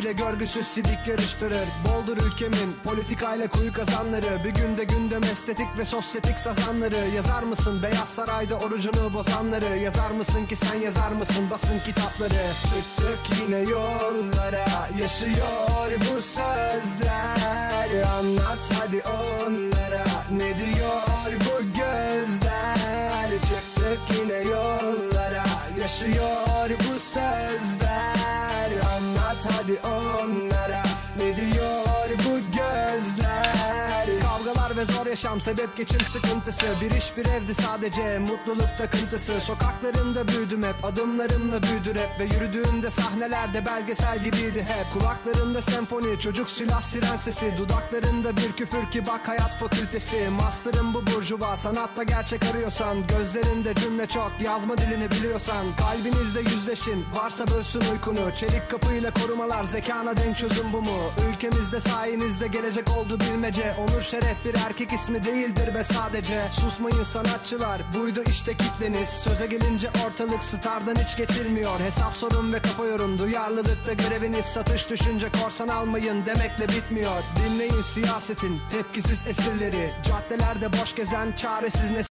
servetiyle görgüsüz sidik yarıştırır. Boldur ülkemin politikayla kuyu kazanları. Bir günde gündem estetik ve sosyetik sazanları. Yazar mısın Beyaz Saray'da orucunu bozanları? Yazar mısın ki sen yazar mısın? Basın kitapları. Çıktık yine yollara. Yaşıyor bu sözler. Anlat hadi onlara. Ne diyor bu gözler? Çıktık yine yollara. Yaşıyor bu sözler ve zor yaşam sebep geçim sıkıntısı. Bir iş bir evdi sadece mutluluk takıntısı. Sokaklarında büyüdüm hep adımlarımla büyüdü rap Ve yürüdüğümde sahnelerde belgesel gibiydi hep. Kulaklarında senfoni çocuk silah siren sesi. Dudaklarında bir küfür ki bak hayat fakültesi. Master'ın bu burjuva sanatta gerçek arıyorsan. Gözlerinde cümle çok yazma dilini biliyorsan. Kalbinizde yüzleşin varsa bölsün uykunu. Çelik kapıyla korumalar zekana denk çözüm bu mu? Ülkemizde sayenizde gelecek oldu bilmece. Onur şeref bir erkek ismi değildir be sadece. Susmayın sanatçılar buydu işte kitleniz. Söze gelince ortalık stardan hiç geçilmiyor. Hesap sorun ve kafa yorun duyarlılıkta göreviniz Satış düşünce korsan almayın demekle bitmiyor. Dinleyin siyasetin tepkisiz esirleri. Caddelerde boş gezen çaresiz nesil